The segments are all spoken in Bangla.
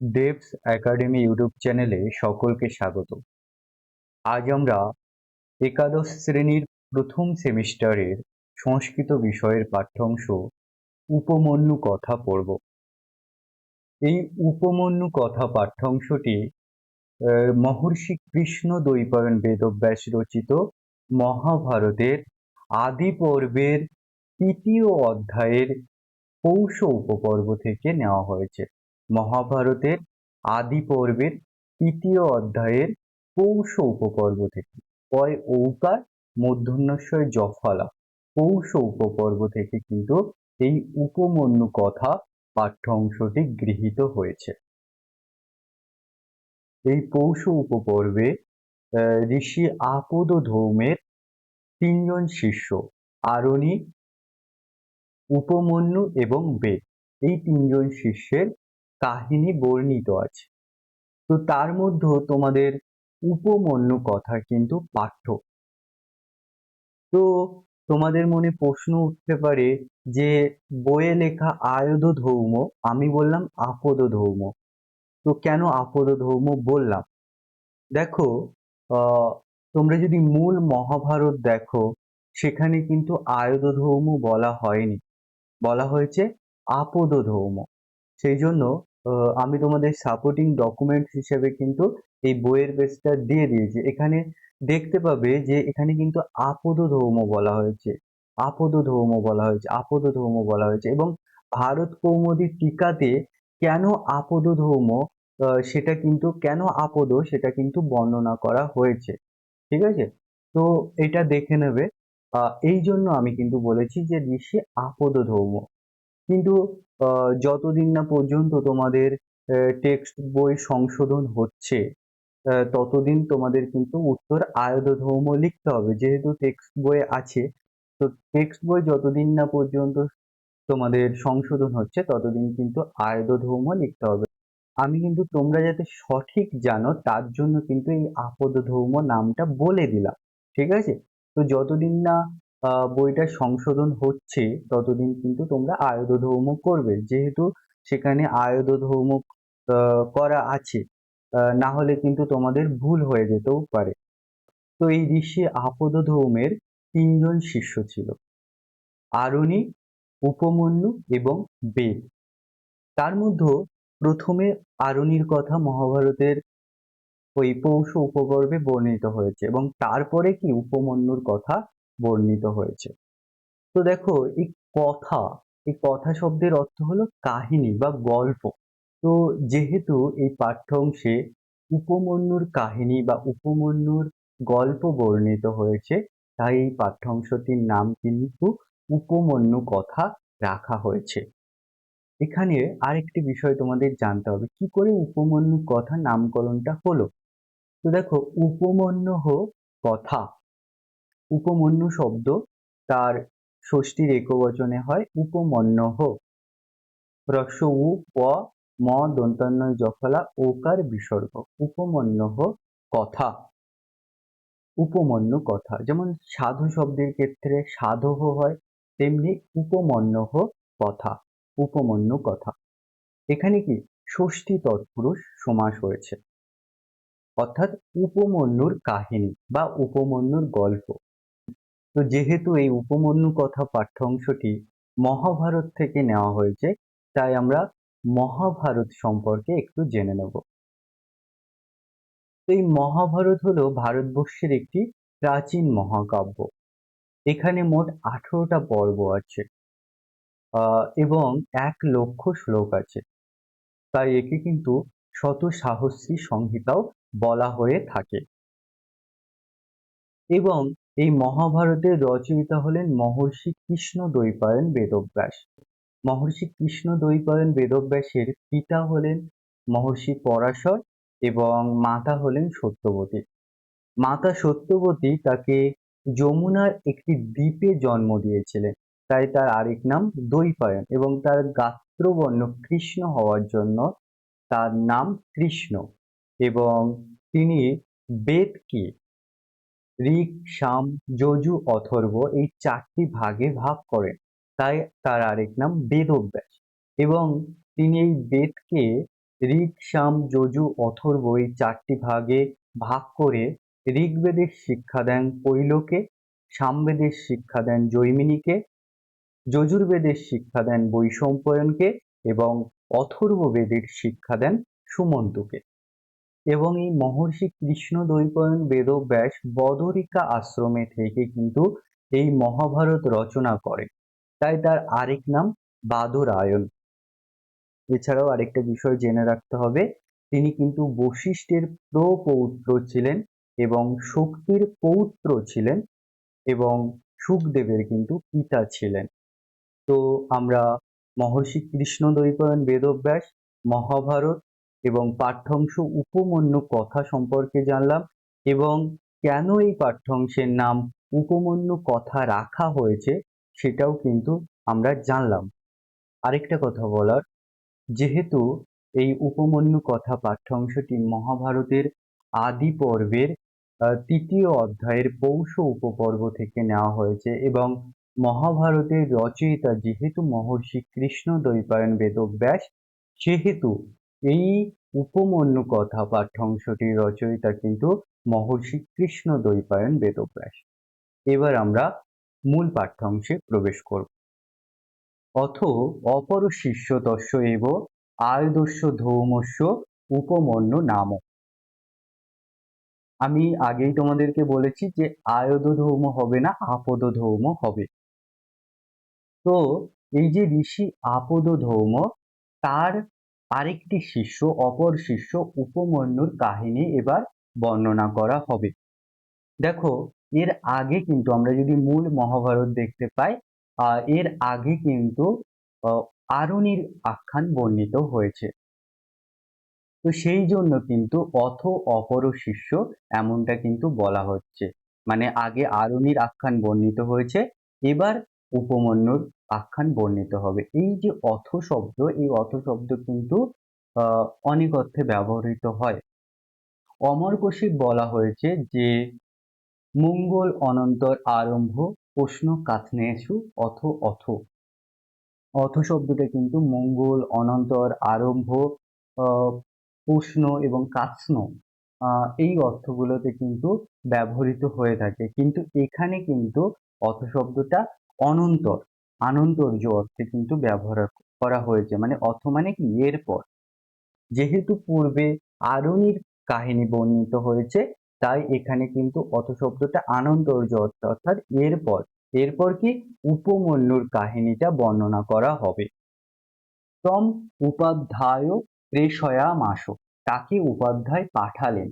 দেবস একাডেমি ইউটিউব চ্যানেলে সকলকে স্বাগত। আজ আমরা একাদশ শ্রেণির প্রথম সেমিস্টারের সংস্কৃত বিষয়ের পাঠ্যাংশ উপমন্যু কথা পড়ব। এই উপমন্যু কথা পাঠ্যাংশটি মহর্ষি কৃষ্ণ দ্বৈপায়ন বেদব্যাস রচিত মহাভারতের আদি পর্বের তৃতীয় অধ্যায়ের পৌষ উপপর্ব থেকে নেওয়া হয়েছে। মহাভারতের আদি পর্বের তৃতীয় অধ্যায়ের পৌষ উপপর্ব থেকে। পয় ঔকার মূর্ধন্যস্বয় জফলা পৌষ উপপর্ব থেকে কিন্তু এই উপমন্যু কথা পাঠ্যাংশটি গৃহীত হয়েছে। এই পৌষ উপপর্বে ঋষি আপদ ধৌমের তিনজন শিষ্য, আরণি, উপমন্যু এবং বেদ। এই তিনজন শিষ্যের কাহিনী বর্ণিত আছে। তো তার মধ্যেও তোমাদের উপমন্যু কথা কিন্তু পাঠ্য। তো তোমাদের মনে প্রশ্ন উঠতে পারে যে বইয়ে লেখা আয়ধ ধৌম আমি বললাম আপদ ধৌম তো কেন আপদ ধৌম বললাম? দেখো তোমরা যদি মূল মহাভারত দেখো, সেখানে কিন্তু আয়ধ ধৌম বলা হয়নি। বলা হয়েছে আপদ ধৌম সেই জন্য আমি তোমাদের সাপোর্টিং ডকুমেন্টস হিসেবে কিন্তু এই বইয়ের পেজটা দিয়ে দিয়েছি। এখানে দেখতে পাবে যে এখানে কিন্তু আপদ ধৌম বলা হয়েছে। আপদ ধৌম বলা হয়েছে আপদ ধৌম বলা হয়েছে এবং ভারত কৌমুদী টিকাতে কেন আপদ ধৌম সেটা কিন্তু কেন আপদ, সেটা কিন্তু বর্ণনা করা হয়েছে। ঠিক আছে? তো এটা দেখে নেবে। এই জন্য আমি কিন্তু বলেছি যে ঋষি আপদ ধৌম কিন্তু যতদিন না পর্যন্ত তোমাদের টেক্সট বই সংশোধন হচ্ছে ততদিন তোমাদের কিন্তু উত্তর আয়ধ ধৌম লিখতে হবে। যেহেতু টেক্সট বই আছে, তো টেক্সট বই যতদিন না পর্যন্ত তোমাদের সংশোধন হচ্ছে, ততদিন কিন্তু আয়ধ ধৌম লিখতে হবে। আমি কিন্তু তোমরা যাতে সঠিক জানো, তার জন্য কিন্তু এই আপদ ধৌম নামটা বলে দিলাম। ঠিক আছে? তো যতদিন না বইটা সংশোধন হচ্ছে ততদিন কিন্তু তোমরা আয়ধ ধৌম করবে। যেহেতু সেখানে আয়ধ ধৌম আহ, করা আছে না হলে কিন্তু তোমাদের ভুল হয়ে যেতেও পারে। তো এই ঋষি আপদ ধৌমের তিনজন শিষ্য ছিল আরণি উপমন্যু এবং বেদ। তার মধ্যে প্রথমে আরণির কথা মহাভারতের ওই পৌষ উপপর্বে বর্ণিত হয়েছে এবং তারপরে কি উপমন্যুর কথা বর্ণিত হয়েছে। তো দেখো, এই কথা এই কথা শব্দের অর্থ হলো কাহিনী বা গল্প। তো যেহেতু এই পাঠ্য অংশে উপমন্যুর কাহিনী বা উপমন্যুর গল্প বর্ণিত হয়েছে, তাই এই পাঠ্য অংশটির নাম কিন্তু উপমন্যু কথা রাখা হয়েছে। এখানে আরেকটি বিষয় তোমাদের জানতে হবে, কি করে উপমন্যু কথা নামকরণটা হলো? তো দেখো উপমন্যু কথা উপমন্যু শব্দ তার ষষ্ঠীর একবচনে হয় উপমন্যহ হ্রস্ব উ, প, ম দন্তান্ন জফলা ওকার বিসর্গ। উপমন্যহ কথা। উপমন্যু কথা। যেমন সাধু শব্দের ক্ষেত্রে সাধহ হয়, তেমনি উপমন্যহ কথা। উপমন্যু কথা। এখানে কি ষষ্ঠী তৎপুরুষ সমাস হয়েছে। অর্থাৎ উপমন্যুর কাহিনী বা উপমন্যুর গল্প। তো যেহেতু এই উপমন্যু কথা পাঠ্য অংশটি মহাভারত থেকে নেওয়া হয়েছে, তাই আমরা মহাভারত সম্পর্কে একটু জেনে নেব। এই মহাভারত হলো ভারতবর্ষের একটি প্রাচীন মহাকাব্য। এখানে মোট আঠেরোটা পর্ব আছে এবং এক লক্ষ শ্লোক আছে। তাই একে কিন্তু শত সাহসী সংহিতাও বলা হয়ে থাকে। এবং এই মহাভারতের রচয়িতা হলেন মহর্ষি কৃষ্ণ দ্বৈপায়ন বেদব্যাস। মহর্ষি কৃষ্ণ দ্বৈপায়ন বেদব্যাসের পিতা হলেন মহর্ষি পরাশর এবং মাতা হলেন সত্যবতী। মাতা সত্যবতী তাকে যমুনার একটি দ্বীপে জন্ম দিয়েছিলেন। তাই তার আরেক নাম দ্বৈপায়ন এবং তার গাত্রবর্ণ কৃষ্ণ হওয়ার জন্য তার নাম কৃষ্ণ এবং তিনি বেদকে ঋক সাম যজু, অথর্ব এই চারটি ভাগে ভাগ করেন। তাই তার আরেক নাম বেদব্যাস। এবং তিনি এই বেদকে ঋক সাম যজু, অথর্ব এই চারটি ভাগে ভাগ করে ঋগ্বেদের শিক্ষা দেন কৈলকে সামবেদের শিক্ষা দেন জৈমিনীকে, যজুর্বেদের শিক্ষা দেন বৈশম্পায়নকে এবং অথর্ব বেদের শিক্ষা দেন সুমন্তকে। এবং এই মহর্ষি কৃষ্ণ দ্বৈপায়ন বেদব্যাস বদরিকা আশ্রমে থেকে কিন্তু এই মহাভারত রচনা করেন তাই তার আরেক নাম বাদরায়ণ। এছাড়াও আরেকটা বিষয় জেনে রাখতে হবে, তিনি কিন্তু বশিষ্ঠের প্রপৌত্র ছিলেন এবং শক্তির পৌত্র ছিলেন এবং সুখদেবের কিন্তু পিতা ছিলেন। তো আমরা মহর্ষি কৃষ্ণ দ্বৈপায়ন বেদব্যাস, মহাভারত এবং পাঠ্যাংশ উপমন্যু কথা সম্পর্কে জানলাম এবং কেন এই পাঠ্যাংশের নাম উপমন্যু কথা রাখা হয়েছে সেটাও কিন্তু আমরা জানলাম। আরেকটা কথা বলার, যেহেতু এই উপমন্যু কথা পাঠ্যাংশটি মহাভারতের আদি পর্বের তৃতীয় অধ্যায়ের পৌষ উপপর্ব থেকে নেওয়া হয়েছে এবং মহাভারতের রচয়িতা যেহেতু মহর্ষি কৃষ্ণ দ্বৈপায়ন বেদব্যাস, সেহেতু এই উপমন্যু কথা পাঠ্যাংশটির রচয়িতা কিন্তু মহর্ষি কৃষ্ণ দ্বৈপায়ন বেদব্যাস। এবার আমরা মূল পাঠ্যাংশে প্রবেশ করব। অথ অপর শিষ্য তস্য এব আয়দস্য ধৌমস্য উপমন্য নাম। আমি আগেই তোমাদেরকে বলেছি যে আয়দ ধৌম হবে না আপদ ধৌম হবে। তো এই যে ঋষি আপদ ধৌম তার আরেকটি শিষ্য, অপর শিষ্য উপমন্যুর কাহিনী এবার বর্ণনা করা হবে। দেখো, এর আগে কিন্তু আমরা যদি মূল মহাভারত দেখতে পাই এর আগে কিন্তু আরুণির আখ্যান বর্ণিত হয়েছে। তো সেই জন্য কিন্তু অথ অপর শিষ্য এমনটা কিন্তু বলা হচ্ছে। মানে আগে আরুণির আখ্যান বর্ণিত হয়েছে, এবার উপমন্যুর আখ্যান বর্ণিত হবে। এই যে অথ শব্দ, এই অথ শব্দ কিন্তু অনেক অর্থে ব্যবহৃত হয়। অমর কোষে বলা হয়েছে যে, মঙ্গল অনন্তর আরম্ভ প্রশ্ন কাথনেশু অথ অথ। অথ শব্দটা কিন্তু মঙ্গল অনন্তর আরম্ভ প্রশ্ন এবং কাৎস্ন এই অর্থগুলোতে কিন্তু ব্যবহৃত হয়ে থাকে। কিন্তু এখানে কিন্তু অথ শব্দটা অনন্তর। আনন্তর্য অর্থে কিন্তু ব্যবহার করা হয়েছে। মানে অথ মানে কি এরপর যেহেতু পূর্বে আরুণির কাহিনী বর্ণিত হয়েছে, তাই এখানে কিন্তু অথ শব্দটা আনন্তর্য অর্থে অর্থাৎ এরপর এরপর কি উপমন্যুর কাহিনীটা বর্ণনা করা হবে। তম উপাধ্যায় প্রেষয়া মাস, তাকে উপাধ্যায় পাঠালেন।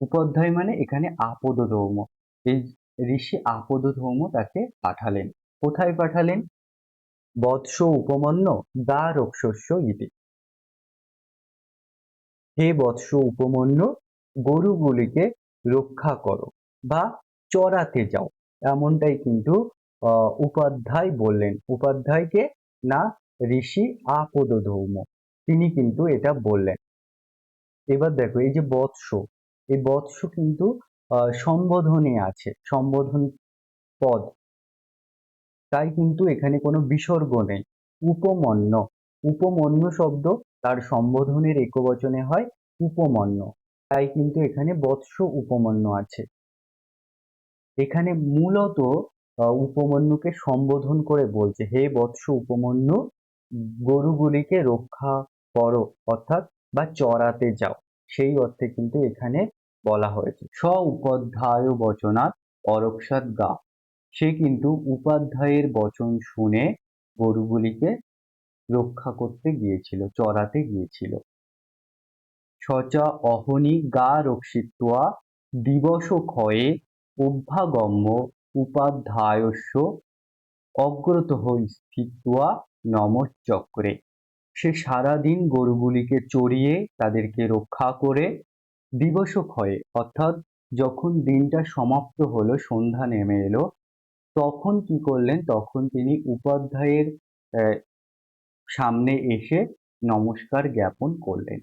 উপাধ্যায় মানে এখানে আপদ ধৌম এই ঋষি আপদ ধৌম তাকে পাঠালেন। কোথায় পাঠালেন? বৎস উপমন্য দা রক্ষস্য ইতি। হে বৎস উপমন্য, গরুগুলিকে রক্ষা করো বা চড়াতে যাও। এমনটাই কিন্তু উপাধ্যায় বললেন। উপাধ্যায়কে না, ঋষি আপদ ধৌম তিনি কিন্তু এটা বললেন। এবার দেখো, এই যে বৎস, এই বৎস কিন্তু সম্বোধনে আছে। সম্বোধন পদ তাই কিন্তু এখানে কোনো বিসর্গ নেই। উপমন্য। উপমন্য শব্দ তার সম্বোধনের একবচনে হয় উপমন্য। তাই কিন্তু এখানে বৎস উপমন্য আছে। এখানে মূলত উপমন্যুকে সম্বোধন করে বলছে, হে বৎস উপমন্যু, গরুগুলিকে রক্ষা করো, অর্থাৎ, বা চড়াতে যাও। সেই অর্থে কিন্তু এখানে বলা হয়েছে। স্ব উপাধ্যায় বচনাৎ অরক্ষাৎ গা। সে কিন্তু উপাধ্যায়ের বচন শুনে গরুগুলিকে রক্ষা করতে গিয়েছিল, চড়াতে গিয়েছিল। সচা অহনি গা রক্ষিত্বা দিবস ক্ষয়ে অভ্যাগম্য উপাধ্যায়স্য অগ্রত স্থিত্বা নমচক্রে। সে সারাদিন গরুগুলিকে চড়িয়ে তাদেরকে রক্ষা করে দিবস ক্ষয়ে, অর্থাৎ যখন দিনটা সমাপ্ত হলো, সন্ধ্যা নেমে এলো তখন কি করলেন? তখন তিনি উপাধ্যায়ের সামনে এসে নমস্কার জ্ঞাপন করলেন।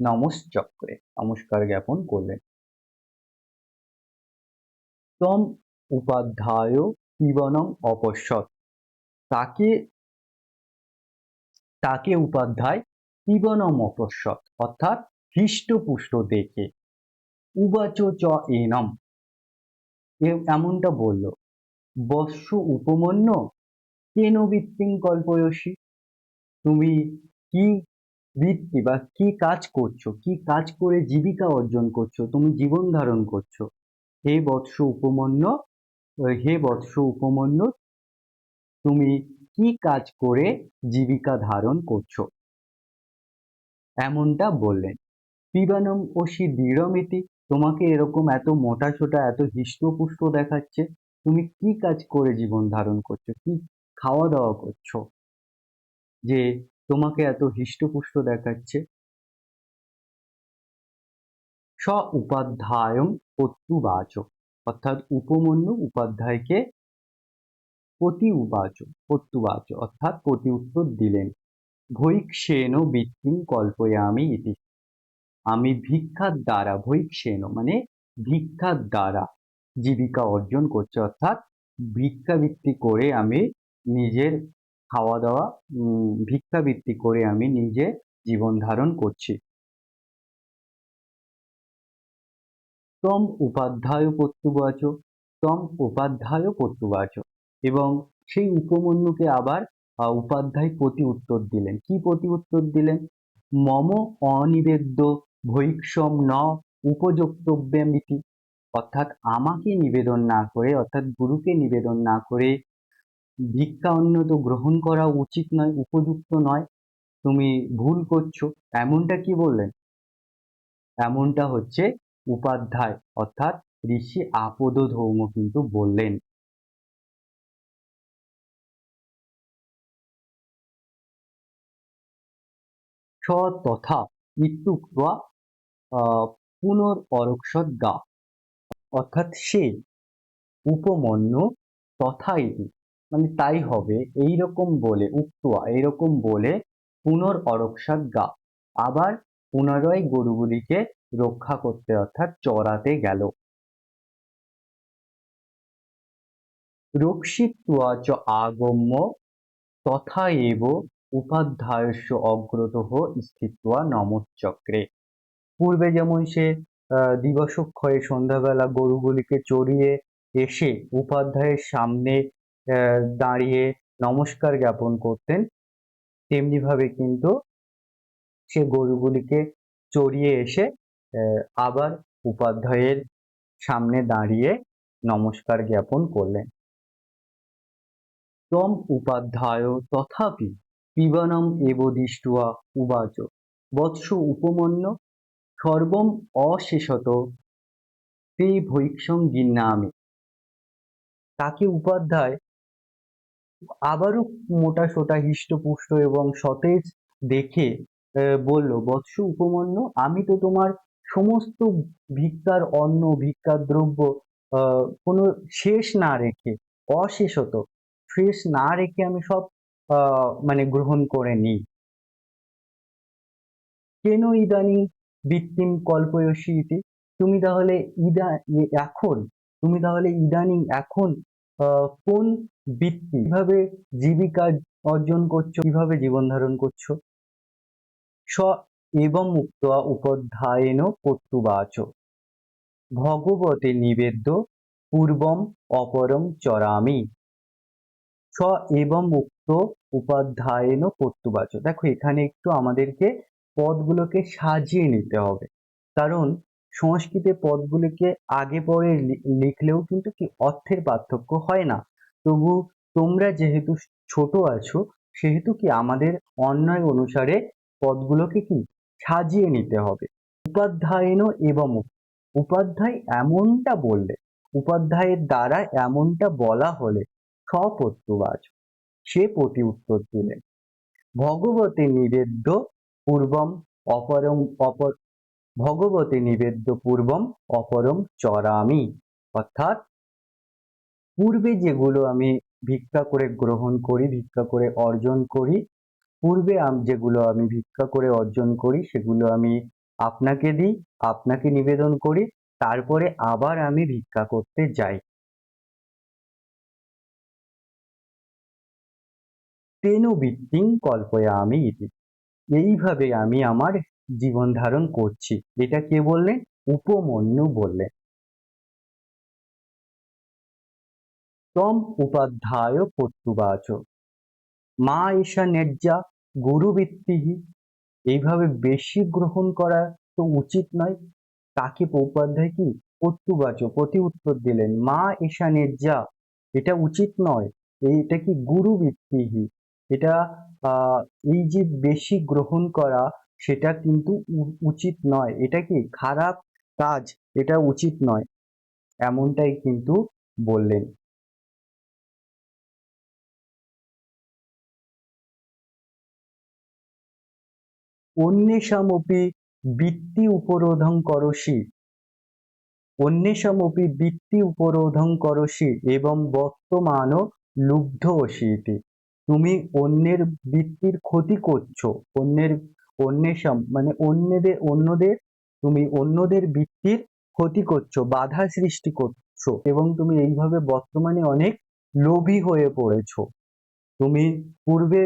নমস্চক্রে নমস্কার জ্ঞাপন করলেন। তম উপাধ্যায় পিবনম অপশ্যৎ। তাকে তাকে উপাধ্যায় পিবনমপস্যৎ অর্থাৎ হৃষ্টপুষ্ট দেখে। উবাচ চ এনম। এমনটা বলল। বৎস উপমন্য কেন বৃত্তিং কল্পয়সী তুমি কি বৃত্তি বা কি কাজ করছ, কি কাজ করে জীবিকা অর্জন করছ, তুমি জীবন ধারণ করছ? হে বৎস উপমন্য হে বৎস উপমন্য, তুমি কি কাজ করে জীবিকা ধারণ করছ? এমনটা বললেন। পিবানম ওষি দৃঢ়মিতি, তোমাকে এরকম এত মোটা ছোটা এত হৃষ্টপুষ্ট দেখাচ্ছে। তুমি কি কাজ করে জীবন ধারণ করছ? কি খাওয়া দাওয়া করছ? যে তোমাকে এত হৃষ্টপুষ্ট দেখাচ্ছে? স উপাধ্যায়ং প্রত্যুবাচ অর্থাৎ উপমন্যু উপাধ্যায়কে প্রতি উবাচ প্রত্যুবাচ অর্থাৎ প্রতি উত্তর দিলেন। ভৈক্ষেন বৃত্তিং কল্পয়ামি ইতি। আমি ভিক্ষার দ্বারা ভৈক্ষেন মানে ভিক্ষার দ্বারা। জীবিকা অর্জন করছি, অর্থাৎ ভিক্ষাবৃত্তি করে আমি নিজের খাওয়া দাওয়া ভিক্ষাবৃত্তি করে আমি নিজে জীবন ধারণ করছি। তম উপাধ্যায় প্রত্যুবাচ তম উপাধ্যায় প্রত্যুবাচ এবং সেই উপমন্যুকে আবার উপাধ্যায় প্রতি উত্তর দিলেন। কি প্রতি উত্তর দিলেন? মম অনিবেদ্য ভৈক্ষম ন উপযোক্তব্যমিতি। অর্থাৎ আমাকে নিবেদন না করে, অর্থাৎ গুরুকে নিবেদন না করে ভিক্ষা অন্ন তো গ্রহণ করা উচিত নয়, উপযুক্ত নয়, তুমি ভুল করছ। এমনটা কি বললেন? এমনটা হচ্ছে উপাধ্যায়, অর্থাৎ ঋষি আপদ ধৌম কিন্তু বললেন। স তথা ইত্যুক্তা পুনর অরক্ষত গা অর্থাৎ সে উপমন্য তথা ইতি মানে তাই হবে এই রকম বলে, উক্তুয়া, এইরকম বলে পুনর অরক্ষাত গা। আবার পুনরায় গরুগুলিকে রক্ষা করতে অর্থাৎ চড়াতে গেল। রক্ষিত্বা চ আগম্য তথা এব উপাধ্যায়স্য অগ্রতঃ স্থিত্বা নমশ্চক্রে পূর্বে যেমন সে দিবসক্ষয়ে সন্ধ্যাবেলা গরুগুলিকে চড়িয়ে এসে উপাধ্যায়ের সামনে দাঁড়িয়ে নমস্কার জ্ঞাপন করতেন। তেমনি ভাবে কিন্তু সে গরুগুলিকে চড়িয়ে এসে আবার উপাধ্যায়ের সামনে দাঁড়িয়ে নমস্কার জ্ঞাপন করলেন। তম উপাধ্যায় তথাপি পিবনম এব দৃষ্টুয়া উবাচ। বৎস উপমন্য সর্বম অশেষত তে ভৈক্ষং গিন্নামি তাকে উপাধ্যায় আবারও মোটা সোটা হৃষ্টপুষ্ট এবং সতেজ দেখে বলল, বৎস উপমন্য, আমি তো তোমার সমস্ত ভিক্ষার অন্ন ভিক্ষার দ্রব্য কোনো শেষ না রেখে, অশেষত, শেষ না রেখে আমি সব মানে গ্রহণ করে নিই। কেন ইদানিং বৃত্তিম কল্পয়সী ইতি। তুমি তাহলে ইদা এখন, তুমি তাহলে ইদানিং এখন কোন বৃত্তি, কীভাবে জীবিকা অর্জন করছ, কীভাবে জীবন ধারণ করছ? স এবং মুক্ত উপধ্যায়েন কর্তুবাচ ভগবতে নিবেদ্য, পূর্বম অপরম চরামি। স এবং মুক্ত উপাধ্যায়েন কর্তুবাচ দেখো, এখানে একটু আমাদেরকে পদগুলোকে সাজিয়ে নিতে হবে। কারণ সংস্কৃতে পদগুলোকে আগে পরে লিখলেও কিন্তু কি অর্থের পার্থক্য হয় না। তবু তোমরা যেহেতু ছোট আছো, সেহেতু কি আমাদের অন্যায় অনুসারে পদগুলোকে কি সাজিয়ে নিতে হবে। উপাধ্যায়েন এবং উপাধ্যায় এমনটা বললে, উপাধ্যায়ের দ্বারা এমনটা বলা হলে স্বপ্রত্যুবাচ সে প্রতি উত্তর দিলেন ভগবতে নিবেদ্য পূর্বম অপরম অপর, ভগবতে নিবেদ্য পূর্বম অপরম চরামি। অর্থাৎ পূর্বে যেগুলো আমি ভিক্ষা করে গ্রহণ করি, ভিক্ষা করে অর্জন করি, পূর্বে যেগুলো আমি ভিক্ষা করে অর্জন করি, সেগুলো আমি আপনাকে দিই, আপনাকে নিবেদন করি, তারপরে আবার আমি ভিক্ষা করতে যাই। তেন বৃত্তিং কল্পয়া আমি ইতি। এইভাবে আমি আমার জীবন ধারণ করছি। এটা কে বললেন উপমন্যু বললেন তম উপাধ্যায় পট্টুবাচ মা ঈশা নেজ্জা গুরুবৃত্তিহি। এইভাবে বেশি গ্রহণ করা তো উচিত নয়। তাকে উপাধ্যায় কি? পট্টুবাচ প্রতি উত্তর দিলেন, মা ঈশা নেজ্জা এটা উচিত নয়। এটা কি গুরুবৃত্তিহি? এটা এই যে বেশি গ্রহণ করা, সেটা কিন্তু উচিত নয়। এটা কি খারাপ কাজ? এটা উচিত নয়। এমনটাই কিন্তু বললেন। অন্যেষামপি বৃত্তি উপরোধং করসি। অন্যেষামপি বৃত্তি উপরোধং করসি এবং বর্তমান লুব্ধ অসীতি তুমি অন্যের বৃত্তির ক্ষতি করছ। অন্যের অন্যেষাম মানে অন্যদের অন্যদের, তুমি অন্যদের বৃত্তির ক্ষতি করছ, বাধা সৃষ্টি করছ এবং তুমি এইভাবে বর্তমানে অনেক লোভী হয়ে পড়েছো। তুমি পূর্বে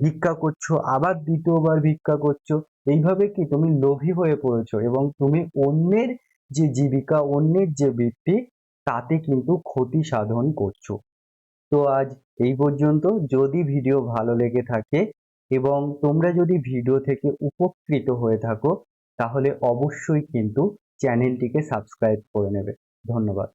ভিক্ষা করছ, আবার দ্বিতীয়বার ভিক্ষা করছ। এইভাবে কি তুমি লোভী হয়ে পড়েছো এবং তুমি অন্যের যে জীবিকা, অন্যের যে বৃত্তি, তাতে কিন্তু ক্ষতি সাধন করছ। তো আজ এই পর্যন্ত। যদি ভিডিও ভালো লেগে থাকে এবং তোমরা যদি ভিডিও থেকে উপকৃত হয়ে থাকো, তাহলে অবশ্যই কিন্তু চ্যানেলটিকে সাবস্ক্রাইব করে নেবে। ধন্যবাদ।